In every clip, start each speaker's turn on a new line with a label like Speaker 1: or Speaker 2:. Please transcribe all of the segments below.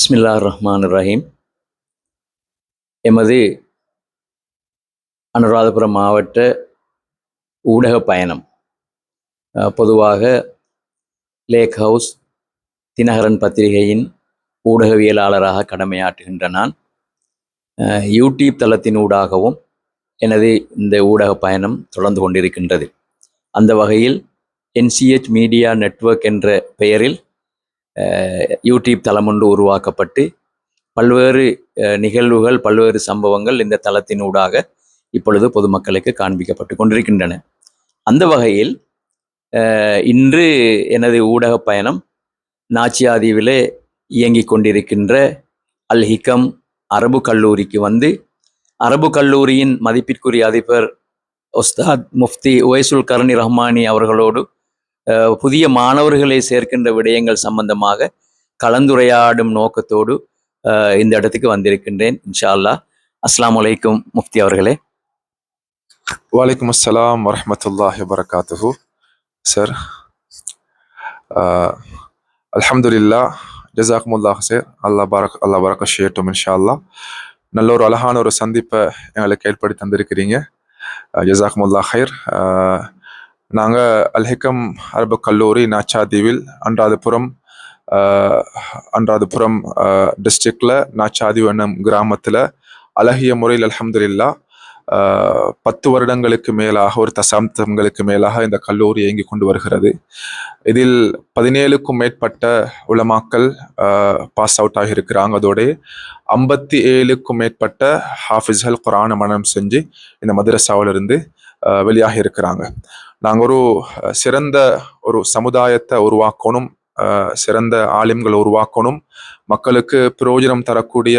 Speaker 1: பிஸ்மில்லா ரஹ்மான் ரஹீம் எமது அனுராதபுரம் மாவட்ட ஊடக பயணம் பொதுவாக லேக் ஹவுஸ் தினகரன் பத்திரிகையின் ஊடகவியலாளராக கடமையாற்றுகின்ற நான் யூடியூப் தளத்தினூடாகவும் எனது இந்த ஊடக பயணம் தொடர்ந்து கொண்டிருக்கின்றது. அந்த வகையில் என்சிஹெச் மீடியா நெட்வொர்க் என்ற பெயரில் யூடியூப் தளம் ஒன்று உருவாக்கப்பட்டு பல்வேறு நிகழ்வுகள் பல்வேறு சம்பவங்கள் இந்த தளத்தினூடாக இப்பொழுது பொதுமக்களுக்கு காண்பிக்கப்பட்டு கொண்டிருக்கின்றன. அந்த வகையில் இன்று எனது ஊடக பயணம் நாச்சியாதீவிலே இயங்கிக் கொண்டிருக்கின்ற அல் ஹிகம் அரபு கல்லூரிக்கு வந்து அரபு கல்லூரியின் மதிப்பிற்குரிய அதிபர் உஸ்தாத் முஃப்தி ஒய்சுல் கருணி ரஹ்மானி அவர்களோடு புதிய மாணவர்களை சேர்க்கின்ற விடயங்கள் சம்பந்தமாக கலந்துரையாடும் நோக்கத்தோடு இந்த இடத்துக்கு வந்திருக்கின்றேன் இன்ஷா அல்லா அஸ்லாம் வலைக்கும் முஃப்தி அவர்களே.
Speaker 2: வலைக்கும் அஸ்லாம் வரமத்துல்லாஹி வரகாத்து சார் அலமதுல்லா ஜசாக்முல்லாஹ் சார் அல்லா பாரக் அல்லா பாரக் ஷேட்டும் இன்ஷா அல்லா நல்ல ஒரு அழகான ஒரு சந்திப்பை எங்களுக்கு ஏற்படுத்தி தந்திருக்கிறீங்க. ஜசாக்முல்லா ஹைர் நாங்கள் அல்ஹிக்கம் அரபு கல்லூரி நாச்சாதீவில் அன்றாதபுரம் அன்றாதுபுரம் அன்றாதபுரம் டிஸ்ட்ரிக்டில் நாச்சாதீவ் என்னும் கிராமத்தில் அழகிய முறையில் அலமதுல்லா பத்து வருடங்களுக்கு மேலாக ஒரு தசாப்தங்களுக்கு மேலாக இந்த கல்லூரி இயங்கி கொண்டு வருகிறது. இதில் பதினேழுக்கும் மேற்பட்ட உலமாக்கள் பாஸ் அவுட் ஆகியிருக்கிறாங்க. அதோட ஐம்பத்தி ஏழுக்கும் மேற்பட்ட ஹாஃபிஸ்கள் குரான மனம் செஞ்சு இந்த மதரசாவிலிருந்து வெளியாகி இருக்கிறாங்க நாங்கள் ஒரு அஹ், சிறந்த ஒரு சமுதாயத்தை உருவாக்கணும் சிறந்த ஆலிம்களை உருவாக்கணும் மக்களுக்கு பிரயோஜனம் தரக்கூடிய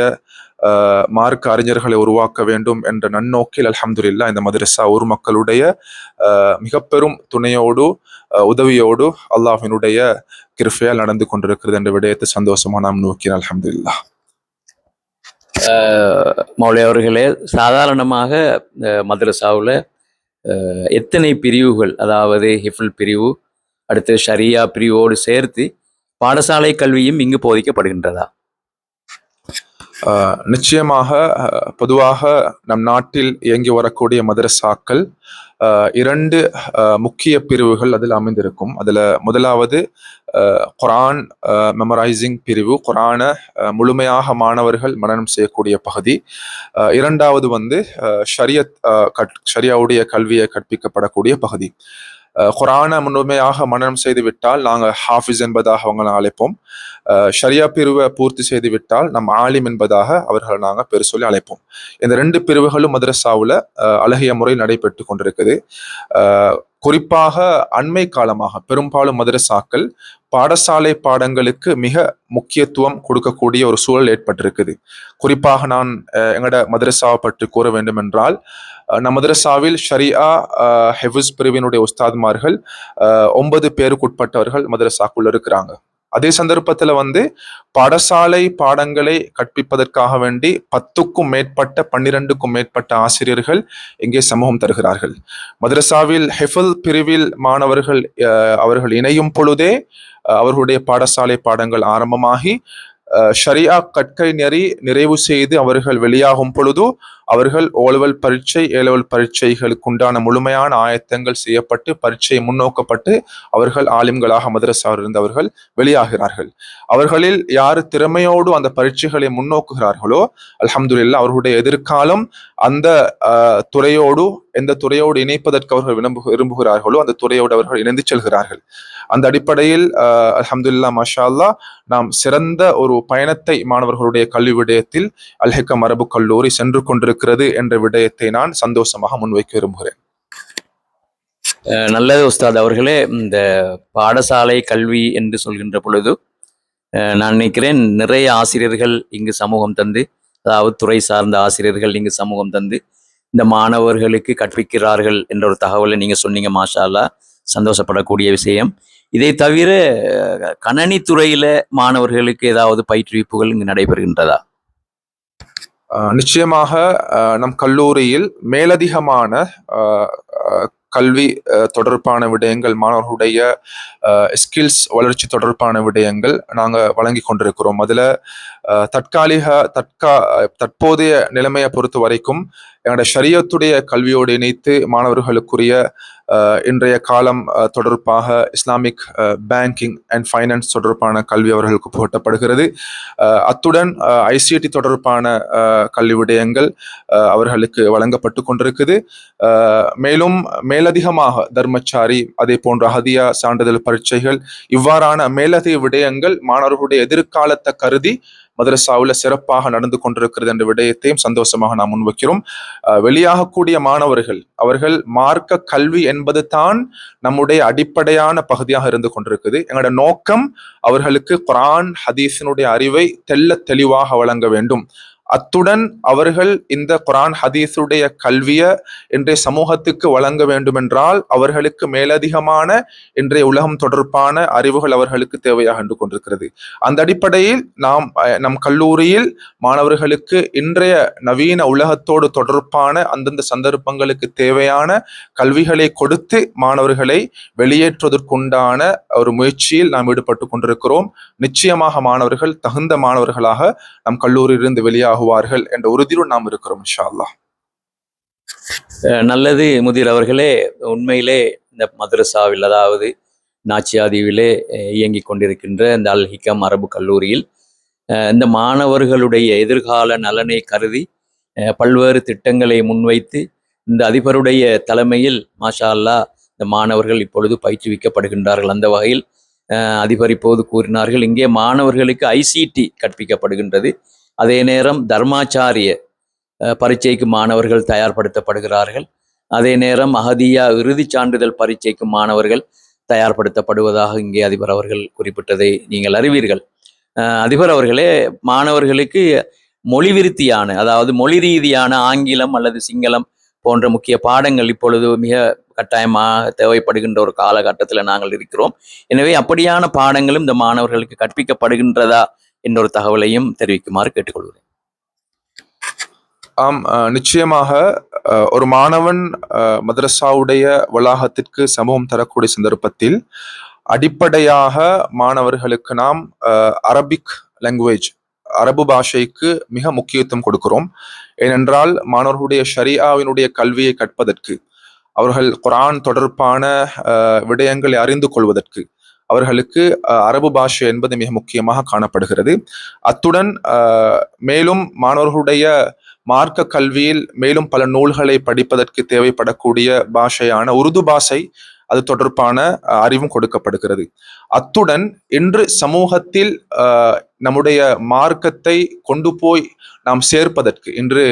Speaker 2: ஆஹ், மார்க்க அறிஞர்களை உருவாக்க வேண்டும் என்ற நன்னோக்கில் அலமதுல்லா இந்த மதரசா ஊர் மக்களுடைய ஆஹ், மிக பெரும் துணையோடு உதவியோடு அல்லாஹினுடைய கிருஃபையால் நடந்து கொண்டிருக்கிறது என்ற விடயத்தை சந்தோஷமா நாம் நோக்கினோம் அலமதுல்லா
Speaker 1: மௌலி அவர்களே சாதாரணமாக அஹ், எத்தனை பிரிவுகள் அதாவது ஹிஃபுல் பிரிவு அடுத்து ஷரியா பிரிவோடு சேர்த்து பாடசாலை கல்வியும் இங்கு போதிக்கப்படுகின்றதா?
Speaker 2: நிச்சயமாக பொதுவாக நம் நாட்டில் இயங்கி வரக்கூடிய மதரசாக்கள் ஆஹ் இரண்டு முக்கிய பிரிவுகள் அதில் அமைந்திருக்கும். அதில் முதலாவது ஆஹ் குரான் மெமரைசிங் பிரிவு குரானை ஆஹ் முழுமையாக மாணவர்கள் மனனம் செய்யக்கூடிய பகுதி. இரண்டாவது வந்து ஷரியத் ஆஹ் ஷரியாவுடைய கல்வியை கற்பிக்கப்படக்கூடிய பகுதி. குரான முன்னுமையாக மனனம் செய்து விட்டால் நாங்கள் ஹாஃபிஸ் என்பதாக அவங்களை அழைப்போம். ஷரியா பிரிவை பூர்த்தி செய்து விட்டால் நம் ஆலிம் என்பதாக அவர்களை நாங்கள் பெரு சொல்லி அழைப்போம். இந்த ரெண்டு பிரிவுகளும் மதரசாவில் அழகிய முறையில் நடைபெற்று கொண்டிருக்குது. ஆஹ் குறிப்பாக அண்மை காலமாக பெரும்பாலும் மதரசாக்கள் பாடசாலை பாடங்களுக்கு மிக முக்கியத்துவம் கொடுக்கக்கூடிய ஒரு சூழல் ஏற்பட்டிருக்குது. குறிப்பாக நான் எங்களோட மதரசாவை பற்றி கூற வேண்டும் என்றால் ஆஹ் மதரசாவில் ஷரியா ஹெவிஸ் பிரிவினுடைய உஸ்தாத்மார்கள் ஒன்பது பேருக்குட்பட்டவர்கள் மதரசாக்குள்ள இருக்கிறாங்க. அதே சந்தர்ப்பத்தில் வந்து பாடசாலை பாடங்களை கற்பிப்பதற்காக வேண்டி பத்துக்கும் மேற்பட்ட பன்னிரண்டுக்கும் மேற்பட்ட ஆசிரியர்கள் இங்கே சமூகம் தருகிறார்கள். மதரசாவில் ஹெஃபல் பிரிவில் மாணவர்கள் அவர்கள் இணையும் பொழுதே அவர்களுடைய பாடசாலை பாடங்கள் ஆரம்பமாகி ஷரியா கற்கை நெறி நிறைவு செய்து அவர்கள் வெளியாகும் பொழுது அவர்கள் ஓலவல் பரீட்சை ஏலவல் பரீட்சைகளுக்கு உண்டான முழுமையான ஆயத்தங்கள் செய்யப்பட்டு பரீட்சை முன்னோக்கப்பட்டு அவர்கள் ஆலிம்களாக மதரசாவில் இருந்தவர்கள் வெளியாகிறார்கள். அவர்களில் யார் திறமையோடு அந்த பரீட்சைகளை முன்னோக்குகிறார்களோ அல்ஹம்துலில்லாஹ் அவர்களுடைய எதிர்காலம் அந்த துறையோடு எந்த துறையோடு இணைப்பதற்கு அவர்கள் விரும்பு விரும்புகிறார்களோ அந்த துறையோடு அவர்கள் இணைந்து செல்கிறார்கள். அந்த அடிப்படையில் ஆஹ், அல்ஹம்துலில்லாஹ் நாம் சிறந்த ஒரு பயணத்தை மாணவர்களுடைய கல்வி விடயத்தில் அல்ஹெக்கம் அரபு கல்லூரி சென்று கொண்டிருக்கிறது இருக்கிறது என்ற விடயத்தை நான் சந்தோஷமாக முன்வைக்க விரும்புகிறேன்.
Speaker 1: நல்லது உஸ்தாத் அவர்களே இந்த பாடசாலை கல்வி என்று சொல்கின்ற பொழுது நான் நினைக்கிறேன் நிறைய ஆசிரியர்கள் இங்கு சமூகம் தந்து அதாவது துறை சார்ந்த ஆசிரியர்கள் இங்கு சமூகம் தந்து இந்த மாணவர்களுக்கு கற்பிக்கிறார்கள் என்ற ஒரு தகவலை நீங்க சொன்னீங்க மாஷாலா சந்தோஷப்படக்கூடிய விஷயம். இதை தவிர அஹ், கணனி துறையில மாணவர்களுக்கு ஏதாவது பயிற்றுவிப்புகள் இங்கு நடைபெறுகின்றதா?
Speaker 2: நிச்சயமாக நம் கல்லூரியில் மேலதிகமான கல்வி தொடர்பான விடயங்கள் மாணவர்களுடைய ஸ்கில்ஸ் வளர்ச்சி தொடர்பான விடயங்கள் நாங்கள் வழங்கி கொண்டிருக்கிறோம். அதில் தற்காலிக தற்கா தற்போதைய நிலைமையை பொறுத்த வரைக்கும் எங்களோட ஷரியத்துடைய கல்வியோடு இணைத்து மாணவர்களுக்குரிய இன்றைய காலம் தொடர்பாக இஸ்லாமிக் பேங்கிங் அண்ட் ஃபைனான்ஸ் தொடர்பான கல்வி அவர்களுக்கு புகட்டப்படுகிறது. அத்துடன் ஐசிடி தொடர்பான கல்வி விடயங்கள் அவர்களுக்கு வழங்கப்பட்டு கொண்டிருக்குது. மேலும் மேலதிகமாக தர்மச்சாரி அதே போன்ற அகதியா சான்றிதழ் பரீட்சைகள் இவ்வாறான மேலதிக விடயங்கள் மாணவர்களுடைய எதிர்காலத்தை கருதி மதரசாவில் சிறப்பாக நடந்து கொண்டிருக்கிறது என்ற விடயத்தையும் சந்தோஷமாக நாம் முன்வைக்கிறோம். அஹ், வெளியாகக்கூடிய மாணவர்கள் அவர்கள் மார்க்க கல்வி என்பது தான் நம்முடைய அடிப்படையான பகுதியாக இருந்து கொண்டிருக்குது. எங்களோட நோக்கம் அவர்களுக்கு குரான் ஹதீஸினுடைய அறிவை தெல்ல தெளிவாக வழங்க வேண்டும். அத்துடன் அவர்கள் இந்த குரான் ஹதீஸுடைய கல்வியை இன்றைய சமூகத்துக்கு வழங்க வேண்டுமென்றால் அவர்களுக்கு மேலதிகமான இன்றைய உலகம் தொடர்பான அறிவுகள் அவர்களுக்கு தேவையாக என்று கொண்டிருக்கிறது. அந்த அடிப்படையில் நாம் நம் கல்லூரியில் மாணவர்களுக்கு இன்றைய நவீன உலகத்தோடு தொடர்பான அந்தந்த சந்தர்ப்பங்களுக்கு தேவையான கல்விகளை கொடுத்து மாணவர்களை வெளியேற்றுவதற்குண்டான ஒரு முயற்சியில் நாம் ஈடுபட்டு கொண்டிருக்கிறோம். நிச்சயமாக மாணவர்கள் தகுந்த மாணவர்களாக நம் கல்லூரியிலிருந்து ஆகுவார்கள் என்ற உறுதியுடன் நாம் இருக்கிறோம் இன்ஷா அல்லாஹ்
Speaker 1: அஹ் நல்லது முதிர் அவர்களே உண்மையிலே இந்த மதுரசாவில் அதாவது நாச்சியாதீவிலே இயங்கிக் கொண்டிருக்கின்ற இந்த அல்ஹிகம் அரபு கல்லூரியில் இந்த மாணவர்களுடைய எதிர்கால நலனை கருதி அஹ் பல்வேறு திட்டங்களை முன்வைத்து இந்த அதிபருடைய தலைமையில் மாஷா இந்த மாணவர்கள் இப்பொழுது பயிற்றுவிக்கப்படுகின்றார்கள். அந்த வகையில் அதிபர் இப்போது கூறினார்கள் இங்கே மாணவர்களுக்கு ஐசிடி கற்பிக்கப்படுகின்றது. அதே நேரம் தர்மாச்சாரிய பரீட்சைக்கு மாணவர்கள் தயார்படுத்தப்படுகிறார்கள். அதே நேரம் அகதியா இறுதிச் சான்றிதழ் பரீட்சைக்கு மாணவர்கள் தயார்படுத்தப்படுவதாக இங்கே அதிபர் அவர்கள் குறிப்பிட்டதை நீங்கள் அறிவீர்கள். அதிபர் அவர்களே மாணவர்களுக்கு மொழி விருத்தியான அதாவது மொழி ரீதியான ஆங்கிலம் அல்லது சிங்களம் போன்ற முக்கிய பாடங்கள் இப்பொழுது மிக கட்டாயமாக தேவைப்படுகின்ற ஒரு காலகட்டத்தில் நாங்கள் இருக்கிறோம். எனவே அப்படியான பாடங்களும் இந்த மாணவர்களுக்கு கற்பிக்கப்படுகின்றதா இன்னொரு தகவலையும் தெரிவிக்குமாறு கேட்டுக்கொள்கிறேன்.
Speaker 2: ஆம் நிச்சயமாக அஹ், ஒரு மாணவன் மதரசாவுடைய வளாகத்திற்கு சமூகம் தரக்கூடிய சந்தர்ப்பத்தில் அடிப்படையாக மாணவர்களுக்கு நாம் அரபிக் லாங்குவேஜ் அரபு பாஷைக்கு மிக முக்கியத்துவம் கொடுக்கிறோம். ஏனென்றால் மாணவர்களுடைய ஷரியாவினுடைய கல்வியை கற்பதற்கு அவர்கள் குரான் தொடர்பான விடயங்களை அறிந்து கொள்வதற்கு அவர்களுக்கு அரபு பாஷை என்பது மிக முக்கியமாக காணப்படுகிறது. அத்துடன் மேலும் மாணவர்களுடைய மார்க்க கல்வியில் மேலும் பல நூல்களை படிப்பதற்கு தேவைப்படக்கூடிய பாஷையான உருது பாஷை அது தொடர்பான அறிவும் கொடுக்கப்படுகிறது. அத்துடன் இன்று சமூகத்தில் நம்முடைய மார்க்கத்தை கொண்டு போய் நாம் சேர்ப்பதற்கு இன்று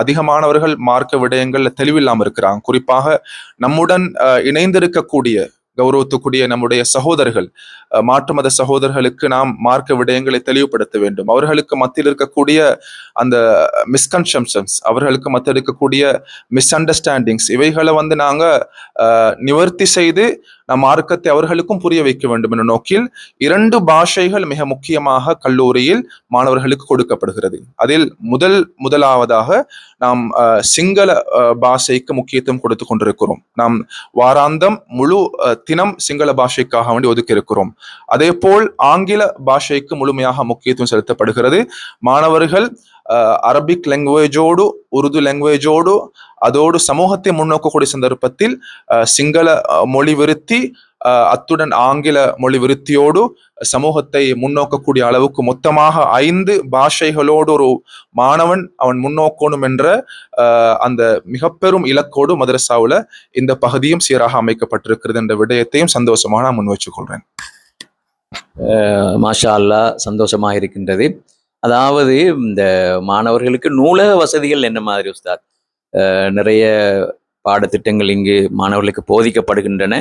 Speaker 2: அதிகமானவர்கள் மார்க்க விடயங்கள்ல தெளிவில்லாமல் இருக்கிறாங்க. குறிப்பாக நம்முடன் இணைந்திருக்கக்கூடிய கௌரவத்துக்குரிய நம்முடைய சகோதரர்கள் மாற்று மத சகோதரர்களுக்கு நாம் மார்க்க விடயங்களை தெளிவுபடுத்த வேண்டும். அவர்களுக்கு மத்தியில் இருக்கக்கூடிய அந்த மிஸ்கன்செப்ஷன்ஸ் அவர்களுக்கு மத்தியில் இருக்கக்கூடிய மிஸ் அண்டர்ஸ்டாண்டிங்ஸ் இவைகளை வந்து நாங்க நிவர்த்தி செய்து நம் மார்க்கத்தை அவர்களுக்கும் புரிய வைக்க வேண்டும் என்ற நோக்கில் இரண்டு பாஷைகள் மிக முக்கியமாக கல்லூரியில் மாணவர்களுக்கு கொடுக்கப்படுகிறது. அதில் முதல் முதலாவதாக நாம் அஹ், சிங்கள பாஷைக்கு முக்கியத்துவம் கொடுத்து கொண்டிருக்கிறோம். நாம் வாராந்தம் முழு தினம் சிங்கள பாஷைக்காக வேண்டி ஒதுக்கி இருக்கிறோம். அதே போல் ஆங்கில பாஷைக்கு முழுமையாக முக்கியத்துவம் செலுத்தப்படுகிறது. மாணவர்கள் அரபிக் லாங்குவேஜோடு உருது லாங்குவேஜோடு அதோடு சமூகத்தை முன்னோக்கக்கூடிய சந்தர்ப்பத்தில் அஹ், சிங்கள அஹ், மொழி விருத்தி அஹ், அத்துடன் ஆங்கில மொழி விருத்தியோடு சமூகத்தை முன்னோக்கக்கூடிய அளவுக்கு மொத்தமாக ஐந்து பாஷைகளோடு ஒரு மாணவன் அவன் முன்னோக்கணும் என்ற அந்த மிக பெரும் இலக்கோடு மதரசாவில் இந்த பகுதியும் சீராக அமைக்கப்பட்டிருக்கிறது என்ற விடயத்தையும் சந்தோஷமாக நான் முன்
Speaker 1: வச்சுக்கொள்கிறேன் மாஷா அல்லா சந்தோஷமாக இருக்கின்றது அதாவது இந்த மாணவர்களுக்கு நூலக வசதிகள் என்ன மாதிரி உஸ்தாத்? நிறைய பாடத்திட்டங்கள் இங்கு மாணவர்களுக்கு போதிக்கப்படுகின்றன.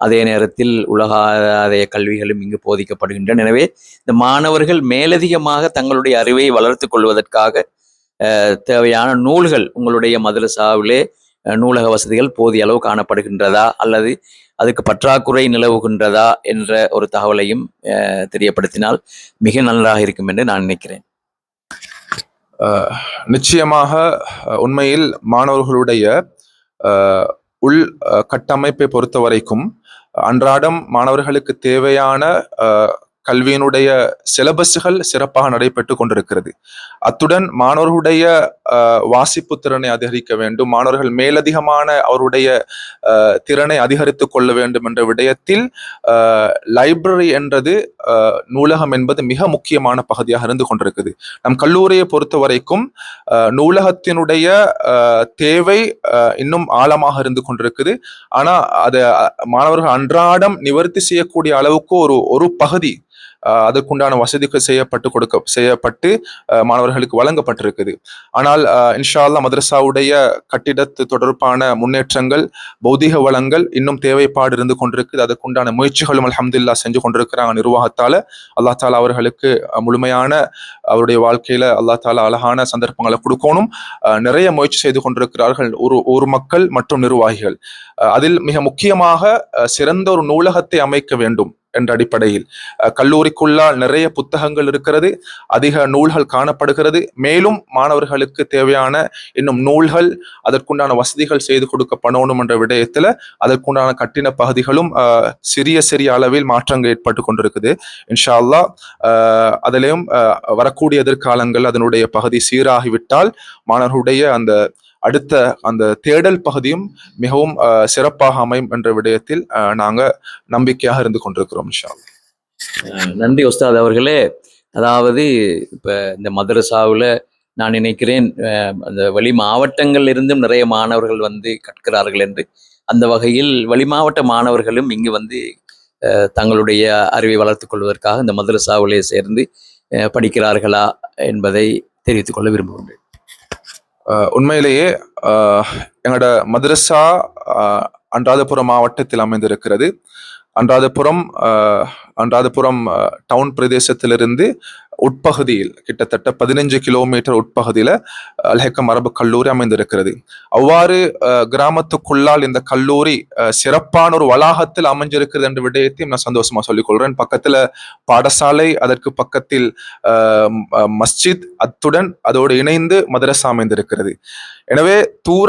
Speaker 1: அதே நேரத்தில் உலகாதாய கல்விகளும் இங்கு போதிக்கப்படுகின்றன. எனவே இந்த மாணவர்கள் மேலதிகமாக தங்களுடைய அறிவை வளர்த்து கொள்வதற்காக தேவையான நூல்கள் உங்களுடைய மதரசாவிலே நூலக வசதிகள் போதிய அளவு காணப்படுகின்றதா அல்லது அதுக்கு பற்றாக்குறை நிலவுகின்றதா என்ற ஒரு தகவலையும் தெரியப்படுத்தினால் மிக நன்றாக இருக்கும் என்று நான் நினைக்கிறேன்.
Speaker 2: நிச்சயமாக உண்மையில் மாணவர்களுடைய உள் கட்டமைப்பை பொறுத்த வரைக்கும் அன்றாடம் மாணவர்களுக்கு தேவையான கல்வியினுடைய சிலபஸ்கள் சிறப்பாக நடைபெற்று கொண்டிருக்கிறது. அத்துடன் மாணவர்களுடைய வாசிப்பு திறனை அதிகரிக்க வேண்டும். மாணவர்கள் மேலதிகமான அவருடைய திறனை அதிகரித்துக் கொள்ள வேண்டும் என்ற விடயத்தில் லைப்ரரி என்றது நூலகம் என்பது மிக முக்கியமான பகுதியாக இருந்து கொண்டிருக்குது. நம் கல்லூரியை பொறுத்த வரைக்கும் நூலகத்தினுடைய தேவை அஹ், இன்னும் ஆழமாக இருந்து கொண்டிருக்குது. ஆனா அதை மாணவர்கள் அன்றாடம் நிவர்த்தி செய்யக்கூடிய அளவுக்கு ஒரு ஒரு பகுதி அதற்குண்டான வசதிகள் செய்யப்பட்டு கொடுக்க செய்யப்பட்டு மாணவர்களுக்கு வழங்கப்பட்டிருக்குது. ஆனால் இன்ஷால்லா இன்ஷா மதரசாவுடைய கட்டிடத்து தொடர்பான முன்னேற்றங்கள் பௌதிக வளங்கள் இன்னும் தேவைப்பாடு இருந்து கொண்டிருக்குது. அதற்குண்டான முயற்சிகளும் அலமதுல்லா செஞ்சு கொண்டிருக்கிறாங்க நிர்வாகத்தால. அல்லாஹ் தாலா அவர்களுக்கு முழுமையான அவருடைய வாழ்க்கையில அல்லாஹ் தாலா அழகான சந்தர்ப்பங்களை கொடுக்கணும். நிறைய முயற்சி செய்து கொண்டிருக்கிறார்கள் ஒரு ஒரு மக்கள் மற்றும் நிர்வாகிகள். அதில் மிக முக்கியமாக சிறந்த ஒரு நூலகத்தை அமைக்க வேண்டும். என்ற அடிப்படையில். கல்லூரிக்குள்ளால் நிறைய புத்தகங்கள் இருக்கிறது அதிக நூல்கள் காணப்படுகிறது. மேலும் மாணவர்களுக்கு தேவையான இன்னும் நூல்கள் அதற்குண்டான வசதிகள் செய்து கொடுக்கப்படணும் என்ற விடயத்தில் அதற்குண்டான கட்டின பகுதிகளும் அஹ், சிறிய சிறிய அளவில் மாற்றங்கள் ஏற்பட்டு கொண்டிருக்குது. இன்ஷா அல்லாஹ் அதிலையும் வரக்கூடிய எதிர்காலங்கள் அதனுடைய பகுதி சீராகிவிட்டால் மாணவர்களுடைய அந்த அடுத்த அந்த தேடல் பகுதியும் மிகவும் சிறப்பாக அமையும் என்ற விடயத்தில் நாங்கள் நாங்க நம்பிக்கையாக இருந்து கொண்டிருக்கிறோம்
Speaker 1: நன்றி உஸ்தாத் அவர்களே. அதாவது இப்போ இந்த மதரசாவில் நான் நினைக்கிறேன் அந்த வெளி மாவட்டங்கள் இருந்தும் நிறைய மாணவர்கள் வந்து கற்கிறார்கள் என்று. அந்த வகையில் வெளி மாவட்ட மாணவர்களும் இங்கு வந்து தங்களுடைய அறிவை வளர்த்துக் கொள்வதற்காக இந்த மதரசாவிலே சேர்ந்து படிக்கிறார்களா என்பதை தெரிவித்துக் கொள்ள விரும்புகின்றேன்.
Speaker 2: உண்மையிலேயே எங்களோட மதரசா அன்றாதபுரம் மாவட்டத்தில் அமைந்திருக்கிறது. அன்றாதபுரம் அன்றாதபுரம் அஹ், டவுன் பிரதேசத்திலிருந்து உட்பகுதியில் கிட்டத்தட்ட பதினஞ்சு கிலோமீட்டர் உட்பகுதியில அல்ஹக்கம் அரபு கல்லூரி அமைந்திருக்கிறது. அவ்வாறு கிராமத்துக்குள்ளால் இந்த கல்லூரி சிறப்பான ஒரு வளாகத்தில் அமைஞ்சிருக்கிறது என்ற விடயத்தையும் நான் சந்தோஷமா சொல்லிக் கொள்கிறேன் பக்கத்தில் பாடசாலை அதற்கு பக்கத்தில் மஸ்ஜித் அத்துடன் அதோடு இணைந்து மதரசா அமைந்திருக்கிறது. எனவே தூர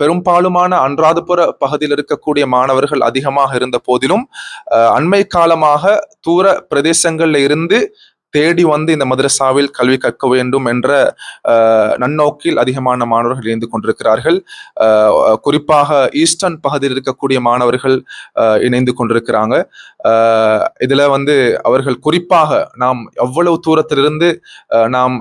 Speaker 2: பெரும்பாலுமான அன்றாதபுர பகுதியில் இருக்கக்கூடிய மாணவர்கள் அதிகமாக இருந்த போதிலும் அஹ், அண்மை காலமாக தூர பிரதேசங்கள்ல இருந்து தேடி வந்து இந்த மதரசாவில் கல்வி கற்க வேண்டும் என்ற நன்னோக்கில் அதிகமான மாணவர்கள் இணைந்து கொண்டிருக்கிறார்கள். குறிப்பாக ஈஸ்டர்ன் பகுதியில் இருக்கக்கூடிய மாணவர்கள் இணைந்து கொண்டிருக்கிறாங்க. இதில் வந்து அவர்கள் குறிப்பாக நாம் எவ்வளவு தூரத்திலிருந்து நாம்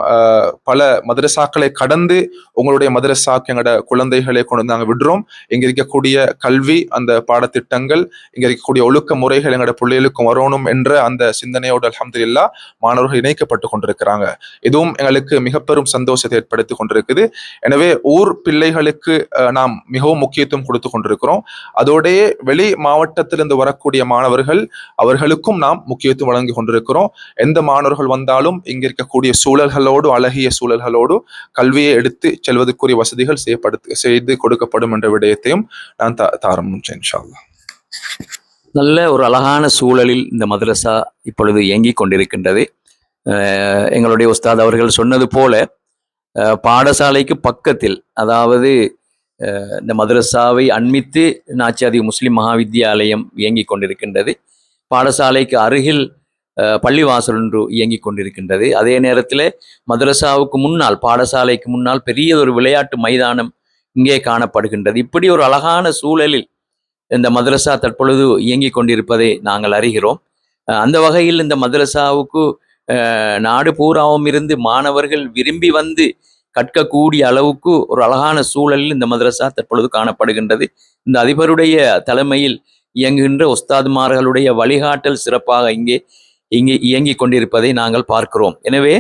Speaker 2: பல மதரசாக்களை கடந்து உங்களுடைய மதரசாக்கு எங்களோட குழந்தைகளை கொண்டு வந்து நாங்கள் விடுறோம். இங்க இருக்கக்கூடிய கல்வி அந்த பாடத்திட்டங்கள் இங்க இருக்கக்கூடிய ஒழுக்க முறைகள் எங்களோட பிள்ளைகளுக்கும் வரணும் என்ற அந்த சிந்தனையோடு அல்ஹம்துலில்லாஹ் மாணவர்கள் இணைக்கப்பட்டு கொண்டிருக்கிறாங்க. இதுவும் எங்களுக்கு மிக பெரும் சந்தோஷத்தை ஏற்படுத்தி கொண்டிருக்குது. எனவே ஊர் பிள்ளைகளுக்கு நாம் மிகவும் முக்கியத்துவம் கொடுத்து கொண்டிருக்கிறோம். அதோடைய வெளி மாவட்டத்திலிருந்து வரக்கூடிய மாணவர்கள் அவர்களுக்கும் நாம் முக்கியத்துவம் வழங்கி கொண்டிருக்கிறோம். எந்த மாணவர்கள் வந்தாலும் இங்கே இருக்கக்கூடிய சூழல்களோடு அழகிய சூழல்களோடு கல்வியை எடுத்து செல்வதற்குரிய வசதிகள் செய்யப்படுத்து செய்து கொடுக்கப்படும் என்ற விடயத்தையும் நான் த- தாரமுச்சேன் இன்ஷா
Speaker 1: நல்ல ஒரு அழகான சூழலில் இந்த மதரசா இப்பொழுது இயங்கிக் கொண்டிருக்கின்றது. எங்களுடைய உஸ்தாத் அவர்கள் சொன்னது போல பாடசாலைக்கு பக்கத்தில் அதாவது இந்த மதரசாவை அண்மித்து நாச்சியாதி முஸ்லிம் மகாவித்யாலயம் இயங்கிக் கொண்டிருக்கின்றது. பாடசாலைக்கு அருகில் பள்ளிவாசல் ஒன்று இயங்கிக் கொண்டிருக்கின்றது. அதே நேரத்தில் மதரசாவுக்கு முன்னால் பாடசாலைக்கு முன்னால் பெரிய ஒரு விளையாட்டு மைதானம் இங்கே காணப்படுகின்றது. இப்படி ஒரு அழகான சூழலில் இந்த மதரசா தற்பொழுது இயங்கிக் கொண்டிருப்பதை நாங்கள் அறிகிறோம். அந்த வகையில் இந்த மதரசாவுக்கு நாடு பூராவும் இருந்து மாணவர்கள் விரும்பி வந்து கற்கக்கூடிய அளவுக்கு ஒரு அழகான சூழலில் இந்த மதரசா தற்பொழுது காணப்படுகின்றது. இந்த அதிபருடைய தலைமையில் இயங்குகின்ற உஸ்தாதுமார்களுடைய வழிகாட்டல் சிறப்பாக இங்கே இங்கே இயங்கிக் கொண்டிருப்பதை நாங்கள் பார்க்கிறோம். எனவே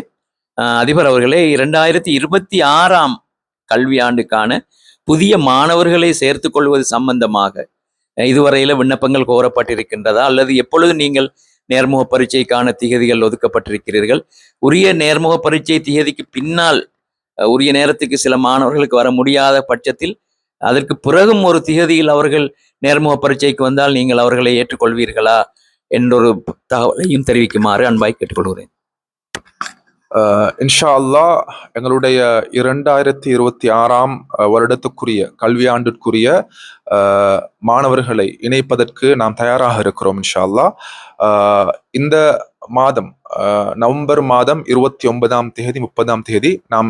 Speaker 1: அதிபர் அவர்களே இரண்டாயிரத்தி இருபத்தி ஆறாம் கல்வியாண்டுக்கான புதிய மாணவர்களை சேர்த்து கொள்வது சம்பந்தமாக இதுவரையில விண்ணப்பங்கள் கோரப்பட்டிருக்கின்றதா? அல்லது எப்பொழுது நீங்கள் நேர்முக பரீட்சைக்கான திகதிகள் ஒதுக்கப்பட்டிருக்கிறீர்கள். உரிய நேர்முக பரீட்சை திகதிக்கு பின்னால் உரிய நேரத்துக்கு சில மாணவர்களுக்கு வர முடியாத பட்சத்தில் அதற்கு பிறகும் ஒரு திகதியில் அவர்கள் நேர்முக பரீட்சைக்கு வந்தால் நீங்கள் அவர்களை ஏற்றுக்கொள்வீர்களா என்றொரு தகவலையும் தெரிவிக்குமாறு அன்பாய் கேட்டுக்கொள்கிறேன்.
Speaker 2: இன்ஷா அல்லா எங்களுடைய இரண்டாயிரத்தி இருபத்தி ஆறாம் வருடத்துக்குரிய கல்வியாண்டிற்குரிய அஹ், மாணவர்களை இணைப்பதற்கு நாம் தயாராக இருக்கிறோம் இன்ஷா அல்லா இந்த மாதம் நவம்பர் மாதம் இருபத்தி ஒன்பதாம் தேதி முப்பதாம் தேதி நாம்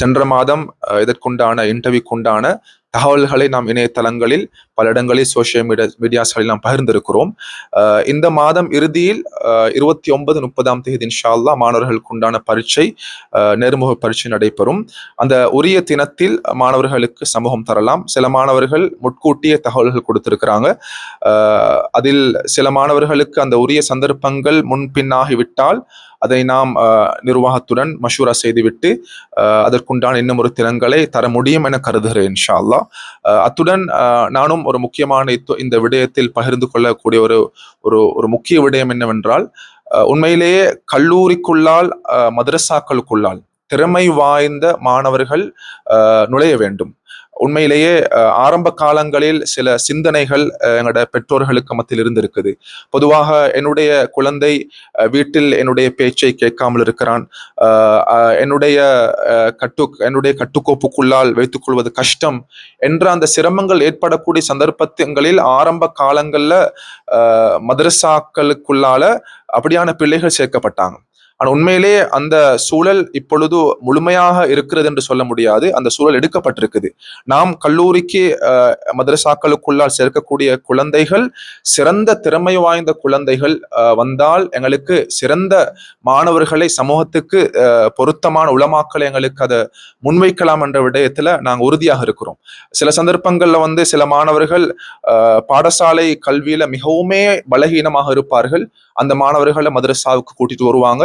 Speaker 2: சென்ற மாதம் இதற்குண்டான இன்டர்வியூக்குண்டான தகவல்களை நாம் இணையதளங்களில் பல இடங்களில் சோசியல் மீடியா மீடியாஸ்களில் நாம் பகிர்ந்திருக்கிறோம். இந்த மாதம் இறுதியில் இருபத்தி ஒன்பது முப்பதாம் தேதி இன்ஷால்லா மாணவர்களுக்கு உண்டான பரீட்சை நேர்முக பரீட்சை நடைபெறும். அந்த உரிய தினத்தில் மாணவர்களுக்கு சமூகம் தரலாம். சில மாணவர்கள் முட்கூட்டிய தகவல்கள் கொடுத்திருக்கிறாங்க. அதில் சில மாணவர்களுக்கு அந்த உரிய சந்தர்ப்பங்கள் முன்பின்னாகிவிட்டால் அதை நாம் நிர்வாகத்துடன் மஷூரா செய்துவிட்டு அதற்குண்டான இன்னும் ஒரு திறன்களை தர முடியும் என கருதுகிறேன் இன்ஷா அஹ், அத்துடன் நானும் ஒரு முக்கியமான இந்த விடயத்தில் பகிர்ந்து கொள்ளக்கூடிய ஒரு ஒரு ஒரு முக்கிய விடயம் என்னவென்றால் அஹ், உண்மையிலேயே கல்லூரிக்குள்ளால் அஹ், மதரசாக்களுக்குள்ளால் திறமை வாய்ந்த மாணவர்கள் நுழைய வேண்டும். உண்மையிலேயே ஆரம்ப காலங்களில் சில சிந்தனைகள் அஹ், எங்களோட பெற்றோர்களுக்கு மத்தியில் இருந்திருக்குது. பொதுவாக என்னுடைய குழந்தை அஹ், வீட்டில் என்னுடைய பேச்சை கேட்காமல் இருக்கிறான். அஹ், என்னுடைய அஹ், கட்டு என்னுடைய கட்டுக்கோப்புக்குள்ளால் வைத்துக் கொள்வது கஷ்டம் என்ற அந்த சிரமங்கள் ஏற்படக்கூடிய சந்தர்ப்பங்களில் ஆரம்ப காலங்களில் அஹ், மதரசாக்களுக்குள்ளால அப்படியான பிள்ளைகள் சேர்க்கப்பட்டாங்க. ஆனால் உண்மையிலே அந்த சூழல் இப்பொழுது முழுமையாக இருக்கிறது என்று சொல்ல முடியாது. அந்த சூழல் எடுக்கப்பட்டிருக்குது. நாம் கல்லூரிக்கு மதரசாக்களுக்குள்ளால் சேர்க்கக்கூடிய குழந்தைகள் சிறந்த திறமை வாய்ந்த குழந்தைகள் வந்தால் எங்களுக்கு சிறந்த மாணவர்களை சமூகத்துக்கு பொருத்தமான உளமாக்களை எங்களுக்கு அதை முன்வைக்கலாம் என்ற விடயத்தில் நாங்கள் உறுதியாக இருக்கிறோம். சில சந்தர்ப்பங்களில் வந்து சில மாணவர்கள் பாடசாலை கல்வியில மிகவுமே பலகீனமாக இருப்பார்கள். அந்த மாணவர்களை மதரசாவுக்கு கூட்டிட்டு வருவாங்க.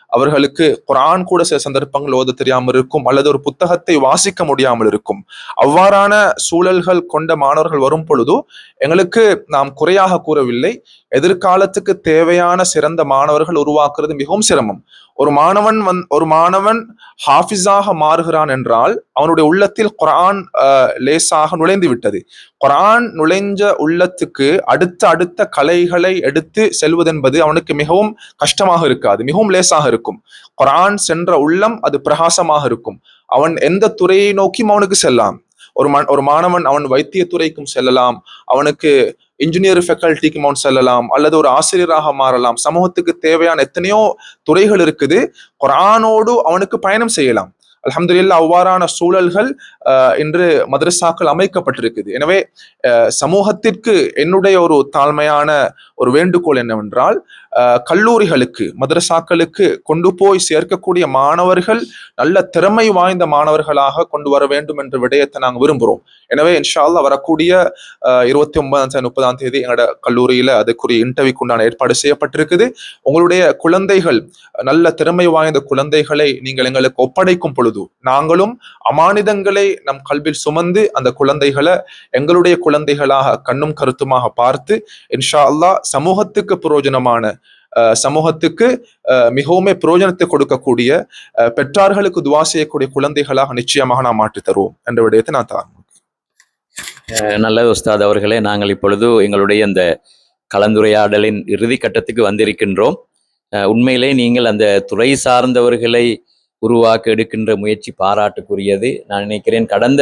Speaker 2: அவர்களுக்கு குரான் கூட சில சந்தர்ப்பங்கள் ஓத தெரியாமல் இருக்கும் அல்லது ஒரு புத்தகத்தை வாசிக்க முடியாமல் இருக்கும். அவ்வாறான சூழல்கள் கொண்ட மாணவர்கள் வரும் பொழுது எங்களுக்கு நாம் குறையாக கூறவில்லை. எதிர்காலத்துக்கு தேவையான சிறந்த மாணவர்கள் உருவாக்குறது மிகவும் சிரமம். ஒரு மாணவன் வந் ஒரு மாணவன் ஹாஃபிஸாக மாறுகிறான் என்றால் அவனுடைய உள்ளத்தில் குரான் லேசாக நுழைந்து விட்டது. குரான் நுழைஞ்ச உள்ளத்துக்கு அடுத்த அடுத்த கலைகளை எடுத்து செல்வதென்பது அவனுக்கு மிகவும் கஷ்டமாக இருக்காது மிகவும் லேசாக இருக்கும். குரான் சென்ற உள்ளம் அது பிரகாசமாக இருக்கும். அவன் எந்த துறையை நோக்கியும் அவனுக்கு செல்லலாம் ஒரு ஒரு மாணவன் அவன் வைத்திய துறைக்கும் செல்லலாம். அவனுக்கு இன்ஜினியர் ஃபேக்கல்ட்டிக்கும் அவன் செல்லலாம். அல்லது ஒரு ஆசிரியராக மாறலாம். சமூகத்துக்கு தேவையான எத்தனையோ துறைகள் இருக்குது. குரானோடு அவனுக்கு பயணம் செய்யலாம். அல்ஹம்துலில்லாஹ் அவ்வாறான சூழல்கள் இன்று மதரசாக்கள் அமைக்கப்பட்டிருக்குது. எனவே அஹ், சமூகத்திற்கு என்னுடைய ஒரு தாழ்மையான ஒரு வேண்டுகோள் என்னவென்றால் கல்லூரிகளுக்கு மதரசாக்களுக்கு கொண்டு போய் சேர்க்கக்கூடிய மாணவர்கள் நல்ல திறமை வாய்ந்த மாணவர்களாக கொண்டு வர வேண்டும் என்ற விடயத்தை நாங்கள் விரும்புகிறோம் எனவே இன்ஷா வரக்கூடிய இருபத்தி ஒன்பதாம் தேதி முப்பதாம் தேதி எங்களோட கல்லூரியில் அதுக்குரிய இன்டர்வியூக்கு உண்டான ஏற்பாடு செய்யப்பட்டிருக்குது. உங்களுடைய குழந்தைகள் நல்ல திறமை வாய்ந்த குழந்தைகளை நீங்கள் எங்களுக்கு ஒப்படைக்கும் பொழுது நாங்களும் அமானிதங்களை நம் கல்வியில் சுமந்து அந்த குழந்தைகளை எங்களுடைய குழந்தைகளாக கண்ணும் கருத்துமாக பார்த்து இன்ஷா அல்லா சமூகத்துக்கு பிரயோஜனமான சமூகத்துக்கு அஹ், மிகவுமே பிரயோஜனத்தை கொடுக்கக்கூடிய அஹ், பெற்றார்களுக்கு துவா செய்யக்கூடிய குழந்தைகளாக நிச்சயமாக நாம் மாற்றி தருவோம் என்ற விடயத்தை நான் தான்
Speaker 1: அஹ் உஸ்தாத் அவர்களே நாங்கள் இப்பொழுது எங்களுடைய அந்த கலந்துரையாடலின் இறுதி கட்டத்துக்கு வந்திருக்கின்றோம். அஹ் உண்மையிலே நீங்கள் அந்த துறை சார்ந்தவர்களை உருவாக்க எடுக்கின்ற முயற்சி பாராட்டுக்குரியது. நான் நினைக்கிறேன் கடந்த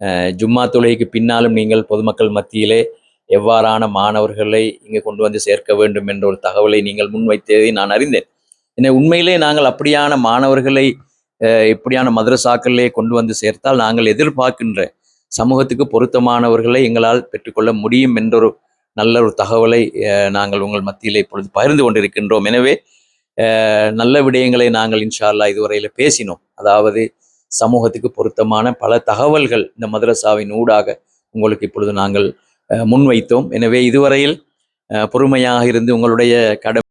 Speaker 1: அஹ், ஜும்மா தொழுகைக்கு பின்னாலும் நீங்கள் பொதுமக்கள் மத்தியிலே எவ்வாறான மாணவர்களை இங்கே கொண்டு வந்து சேர்க்க வேண்டும் என்ற ஒரு தகவலை நீங்கள் முன்வைத்ததை நான் அறிந்தேன். என்னை உண்மையிலே நாங்கள் அப்படியான மாணவர்களை இப்படியான மதரசாக்களிலே கொண்டு வந்து சேர்த்தால் நாங்கள் எதிர்பார்க்கின்ற சமூகத்துக்கு பொருத்தமானவர்களை எங்களால் பெற்றுக்கொள்ள முடியும் என்ற ஒரு நல்ல ஒரு தகவலை நாங்கள் உங்கள் மத்தியில் இப்பொழுது பகிர்ந்து கொண்டிருக்கின்றோம். எனவே நல்ல விடயங்களை நாங்கள் இன்ஷா அல்லாஹ் இதுவரையில பேசினோம். அதாவது சமூகத்துக்கு பொருத்தமான பல தகவல்கள் இந்த மதரசாவின் ஊடாக உங்களுக்கு இப்பொழுது நாங்கள் முன்வைத்தோம். எனவே இதுவரையில் பொறுமையாக இருந்து உங்களுடைய கடமை